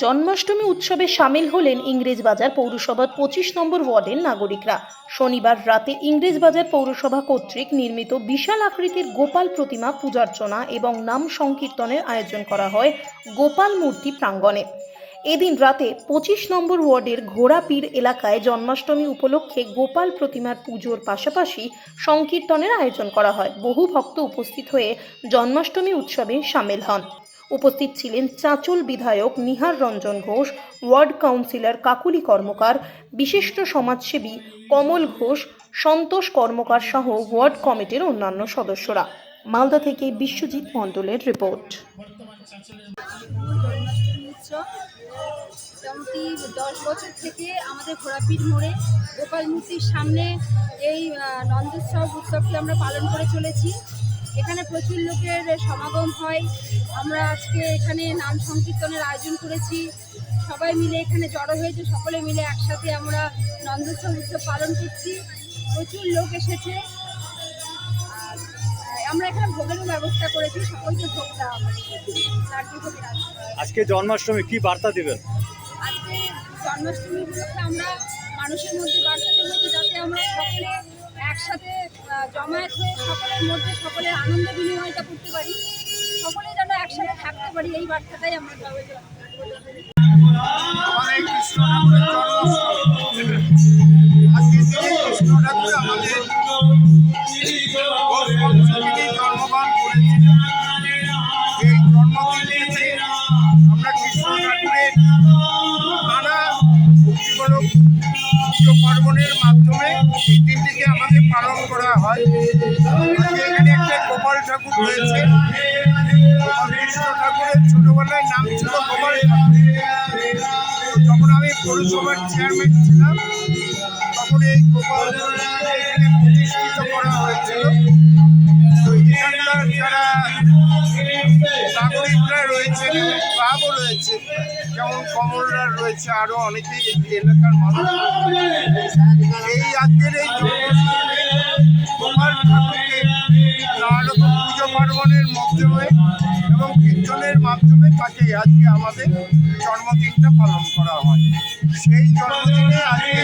জন্মাষ্টমী উৎসবে সামিল হলেন ইংরেজবাজার পৌরসভার পঁচিশ নম্বর ওয়ার্ডের নাগরিকরা। শনিবার রাতে ইংরেজবাজার পৌরসভা কর্তৃক নির্মিত বিশাল আকৃতির গোপাল প্রতিমা পূজার্চনা এবং নাম সংকীর্তনের আয়োজন করা হয় গোপাল মূর্তি প্রাঙ্গণে। এদিন রাতে পঁচিশ নম্বর ওয়ার্ডের ঘোড়াপীর এলাকায় জন্মাষ্টমী উপলক্ষে গোপাল প্রতিমার পুজোর পাশাপাশি সংকীর্তনের আয়োজন করা হয়। বহু ভক্ত উপস্থিত হয়ে জন্মাষ্টমী উৎসবে সামিল হন। উপস্থিত ছিলেন চাঁচল বিধায়ক নিহার রঞ্জন ঘোষ, ওয়ার্ড কাউন্সিলর কাকুলি কর্মকার, বিশিষ্ট সমাজসেবী কমল ঘোষ, সন্তোষ কর্মকার সহ ওয়ার্ড কমিটির অন্যান্য সদস্যরা। মালদা থেকে বিশ্বজিৎ মণ্ডলের রিপোর্ট। মোটামুটি দশ বছর থেকে আমাদের ঘোড়াপির মোড়ে গোপাল মূর্তির সামনে এই নন্দোৎসব উৎসবটি আমরা পালন করে চলেছি। এখানে প্রচুর লোকের সমাগম হয়। আমরা আজকে এখানে নাম সংকীর্তনের আয়োজন করেছি। সবাই মিলে এখানে জড়ো হয়েছে সকলে মিলে একসাথে আমরা নন্দোৎসব উৎসব পালন করছি। প্রচুর লোক এসেছে। আমরা এখানে ভোগেরও ব্যবস্থা করেছি সকলকে ভোগ দেওয়া। আজকে জন্মাষ্টমী কি বার্তা দেবেন? আজকে জন্মাষ্টমী উপলক্ষে আমরা মানুষের মধ্যে বার্তা দেবো যাতে আমরা সকলে একসাথে জমায়েত হয়ে সকলের মধ্যে সকলের আনন্দ বিনিময়টা করতে পারি সকলে যেন একসাথে থাকতে পারি এই বার্তাটাই আমরা। আমাদের কৃষ্ণ ঠাকুরের পার্বণের মাধ্যমে দিনটিকে আমাদের পালন করা হয়। এখানে একটা গোপাল ঠাকুর রয়েছে। ঠাকুরের ছোটবেলায় নাম ছিল গোপাল ঠাকুর। যখন আমি পৌরসভার চেয়ারম্যান ছিলাম, তখন এই গোপাল এখানে প্রতিষ্ঠিত করা হয়েছিল। নাগরিকরা রয়েছেন ক্লাবও রয়েছে, যেমন কমলরা রয়েছে আরও অনেকেই এলাকার মানুষ। নানা রকম পুজো পার্বণের মাধ্যমে এবং কীর্তনের মাধ্যমে তাকে আজকে আমাদের জন্মদিনটা পালন করা হয়। সেই জন্মদিনে আজকে